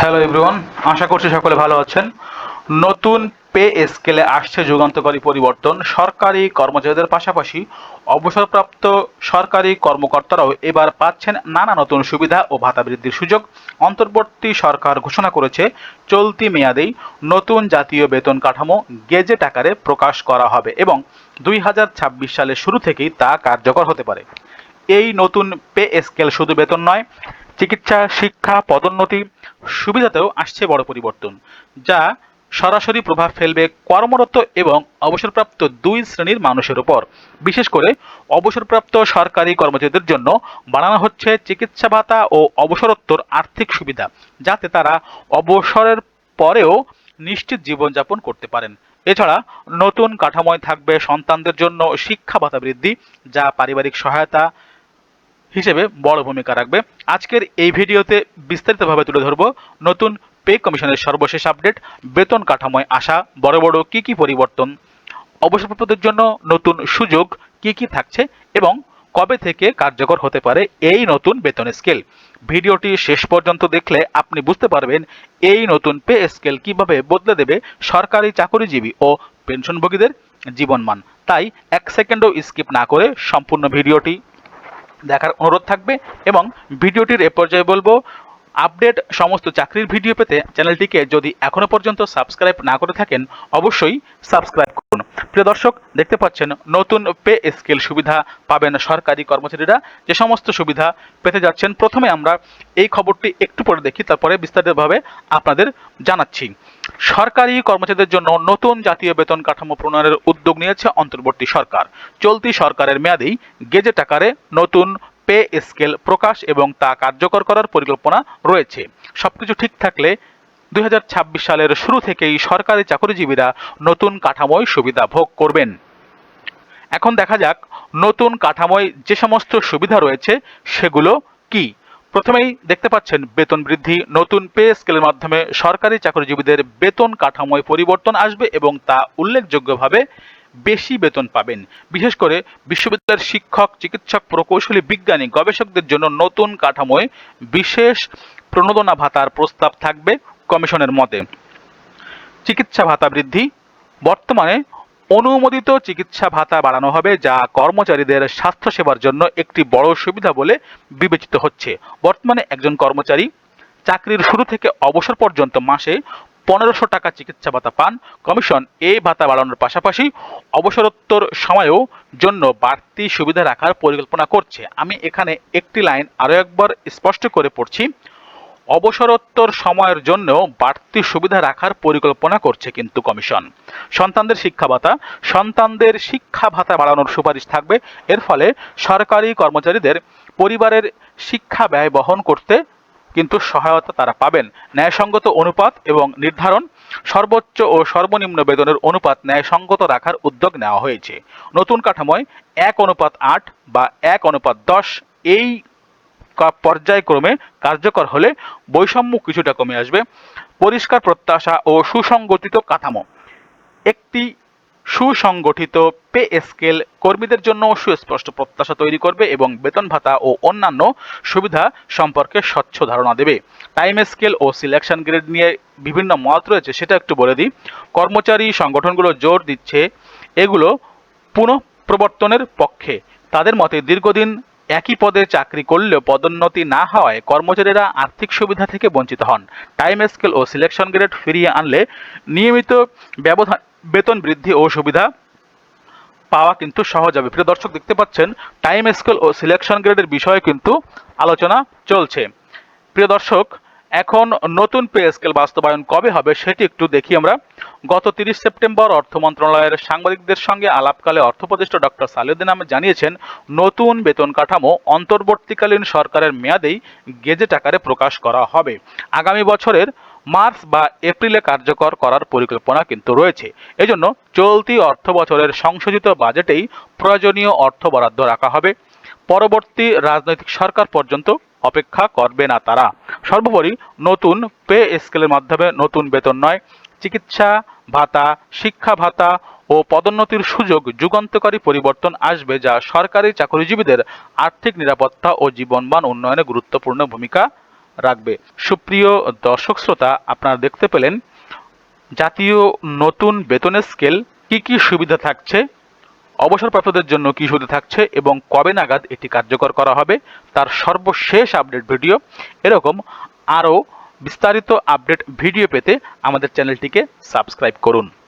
Hello everyone আশা করছি সকলে ভালো আছেন। নতুন পে স্কেলে আসছে যুগান্তকারী পরিবর্তন। সরকারি কর্মচারীদের পাশাপাশি অবসরপ্রাপ্ত সরকারি কর্মকর্তারাও এবার পাচ্ছেন নানা নতুন সুবিধা ও ভাতা বৃদ্ধির সুযোগ। অন্তর্বর্তী সরকার ঘোষণা করেছে, চলতি মেয়াদেই নতুন জাতীয় বেতন কাঠামো গেজেট আকারে প্রকাশ করা হবে এবং দুই হাজার ছাব্বিশ সালের শুরু থেকেই তা কার্যকর হতে পারে। এই নতুন পে স্কেল শুধু বেতন নয় চিকিৎসা, শিক্ষা, পদোন্নতি সুবিধাতেও আসছে বড় পরিবর্তন, যা সরাসরি প্রভাব ফেলবে কর্মরত এবং অবসরপ্রাপ্ত দুই শ্রেণির মানুষের উপর। বিশেষ করে অবসরপ্রাপ্ত সরকারি কর্মচারীদের জন্য বাড়ানো হচ্ছে চিকিৎসা ভাতা ও অবসরোত্তর আর্থিক সুবিধা, যাতে তারা অবসরের পরেও নিশ্চিত জীবনযাপন করতে পারেন। এছাড়া নতুন কাঠামোয় থাকবে সন্তানদের জন্য শিক্ষা ভাতা বৃদ্ধি, যা পারিবারিক সহায়তা হিসেবে বড় ভূমিকা রাখবে। আজকের এই ভিডিওতে বিস্তারিতভাবে তুলে ধরব নতুন পে কমিশনের সর্বশেষ আপডেট, বেতন কাঠামোয় আসা, বড় বড় কি কি পরিবর্তন, অবসরপ্রাপ্তদের জন্য নতুন সুযোগ কি কি থাকছে এবং কবে থেকে কার্যকর হতে পারে এই নতুন বেতন স্কেল। ভিডিওটি শেষ পর্যন্ত দেখলে আপনি বুঝতে পারবেন এই নতুন পে স্কেল কীভাবে বদলে দেবে সরকারি চাকরিজীবী ও পেনশনভোগীদের জীবনমান। তাই এক সেকেন্ডও স্কিপ না করে সম্পূর্ণ ভিডিওটি দেখার অনুরোধ থাকবে এবং ভিডিওটির এ পর্যায়ে বলব আপডেট সমস্ত চাকরির ভিডিও পেতে চ্যানেলটিকে যদি এখনও পর্যন্ত সাবস্ক্রাইব না করে থাকেন, অবশ্যই সাবস্ক্রাইব করুন। প্রিয় দর্শক, দেখতে পাচ্ছেন নতুন পে স্কেল সুবিধা পাবেন সরকারি কর্মচারীরা। যে সমস্ত সুবিধা পেতে যাচ্ছেন, প্রথমে আমরা এই খবরটি একটু পরে দেখি, তারপরে বিস্তারিতভাবে আপনাদের জানাচ্ছি। সরকারি কর্মচারীদের জন্য নতুন জাতীয় বেতন কাঠামো প্রণয়নের উদ্যোগ নিয়েছে অন্তর্বর্তী সরকার। চলতি সরকারের মেয়াদেই গেজেট আকারে নতুন পে, স্কেল, প্রকাশ এবং তা কার্যকর করার পরিকল্পনা রয়েছে। সবকিছু ঠিক থাকলে দুই সালের শুরু থেকেই সরকারি চাকরিজীবীরা নতুন কাঠামোয় সুবিধা ভোগ করবেন। এখন দেখা যাক নতুন কাঠামোয় যে সমস্ত সুবিধা রয়েছে সেগুলো কি? প্রথমেই দেখতে পাচ্ছেন বেতন বৃদ্ধি, নতুন পে, স্কেলের মাধ্যমে সরকারি চাকরিজীবীদের বেতন কাঠামোয় পরিবর্তন আসবে এবং তা উল্লেখযোগ্যভাবে বেশি বেতন পাবেন। বিশেষ করে বিশ্ববিদ্যালয়ের শিক্ষক, চিকিৎসক, প্রকৌশলী, বিজ্ঞানী, গবেষকদের জন্য নতুন কাঠামোয় বিশেষ প্রণোদনা ভাতার প্রস্তাব থাকবে কমিশনের মতে। চিকিৎসা ভাতা বৃদ্ধি। বর্তমানে অনুমোদিত চিকিৎসা ভাতা বাড়ানো হবে যা কর্মচারীদের স্বাস্থ্যসেবার জন্য একটি বড় সুবিধা বলে বিবেচিত হচ্ছে। বর্তমানে একজন কর্মচারী চাকরির শুরু থেকে অবসর পর্যন্ত মাসে পনেরোশো টাকা চিকিৎসা ভাতা পান। কমিশন এই ভাতা বাড়ানোর পাশাপাশি অবসরোত্তর সময়েও জন্য বাড়তি সুবিধা রাখার পরিকল্পনা করছে। আমি এখানে একটি লাইন আরও একবার স্পষ্ট করে পড়ছি। অবসরোত্তর সময়ের জন্য বাড়তি সুবিধা রাখার পরিকল্পনা করছে কিন্তু কমিশন। সন্তানদের শিক্ষা ভাতা, সন্তানদের শিক্ষা ভাতা বাড়ানোর সুপারিশ থাকবে। এর ফলে সরকারি কর্মচারীদের পরিবারের শিক্ষা ব্যয় বহন করতে কিন্তু সহায়তা তারা পাবেন। ন্যায়সঙ্গত অনুপাত এবং নির্ধারণ, সর্বোচ্চ ও সর্বনিম্ন বেতনের অনুপাত ন্যায়সঙ্গত রাখার উদ্যোগ নেওয়া হয়েছে। নতুন কাঠামোয় এক অনুপাত আট বা এক অনুপাত দশ এই পর্যায়ক্রমে কার্যকর হলে বৈষম্য কিছুটা কমে আসবে। পরিষ্কার প্রত্যাশা ও সুসংগঠিত কাঠামো। একটি সুসংগঠিত পে স্কেল কর্মীদের জন্য সুস্পষ্ট প্রত্যাশা তৈরি করবে এবং বেতন ভাতা ও অন্যান্য সুবিধা সম্পর্কে স্বচ্ছ ধারণা দেবে। টাইম স্কেল ও সিলেকশন গ্রেড নিয়ে বিভিন্ন মত রয়েছে, সেটা একটু বলে দিই। কর্মচারী সংগঠনগুলো জোর দিচ্ছে এগুলো পুনঃপ্রবর্তনের পক্ষে। তাদের মতে, দীর্ঘদিন একই পদে চাকরি করলেও পদোন্নতি না হওয়ায় কর্মচারীরা আর্থিক সুবিধা থেকে বঞ্চিত হন। টাইম স্কেল ও সিলেকশন গ্রেড ফিরিয়ে আনলে নিয়মিত ব্যবধান বেতন বৃদ্ধি ও সুবিধা পাওয়া কিন্তু সহজ হবে। প্রিয় দর্শক, দেখতে পাচ্ছেন টাইম স্কেল ও সিলেকশন গ্রেডের বিষয়ে কিন্তু আলোচনা চলছে। প্রিয় দর্শক, এখন নতুন পে স্কেল বাস্তবায়ন কবে হবে সেটি একটু দেখি আমরা। গত তিরিশ সেপ্টেম্বর অর্থ মন্ত্রণালয়ের সাংবাদিকদের সঙ্গে আলাপকালে অর্থ উপদেষ্টা ডক্টর সালিউদ্দিন আহমেদ জানিয়েছেন, নতুন বেতন কাঠামো অন্তর্বর্তীকালীন সরকারের মেয়াদেই গেজেট আকারে প্রকাশ করা হবে। আগামী বছরের মার্চ বা এপ্রিলে কার্যকর করার পরিকল্পনা কিন্তু রয়েছে। এজন্য চলতি অর্থ বছরের সংশোধিত বাজেটেই প্রয়োজনীয় অর্থ বরাদ্দ রাখা হবে। পরবর্তী রাজনৈতিক সরকার পর্যন্ত অপেক্ষা করবে না তারা। সর্বোপরি নতুন পে স্কেলের মাধ্যমে নতুন বেতন নয়, চিকিৎসা ভাতা, শিক্ষা ভাতা ও পদোন্নতির সুযোগ যুগান্তকারী পরিবর্তন আসবে যা সরকারি চাকরিজীবীদের আর্থিক নিরাপত্তা ও জীবনমান উন্নয়নে গুরুত্বপূর্ণ ভূমিকা রাখবে। সুপ্রিয় দর্শক শ্রোতা, আপনারা দেখতে পেলেন জাতীয় নতুন বেতনের স্কেল কি কি সুবিধা থাকছে, অবসরপ্রাপ্তদের জন্য কি সুবিধা থাকছে এবং কবে নাগাদ এটি কার্যকর করা হবে, তার সর্বশেষ আপডেট ভিডিও। এরকম আরও বিস্তারিত আপডেট ভিডিও পেতে আমাদের চ্যানেলটিকে সাবস্ক্রাইব করুন।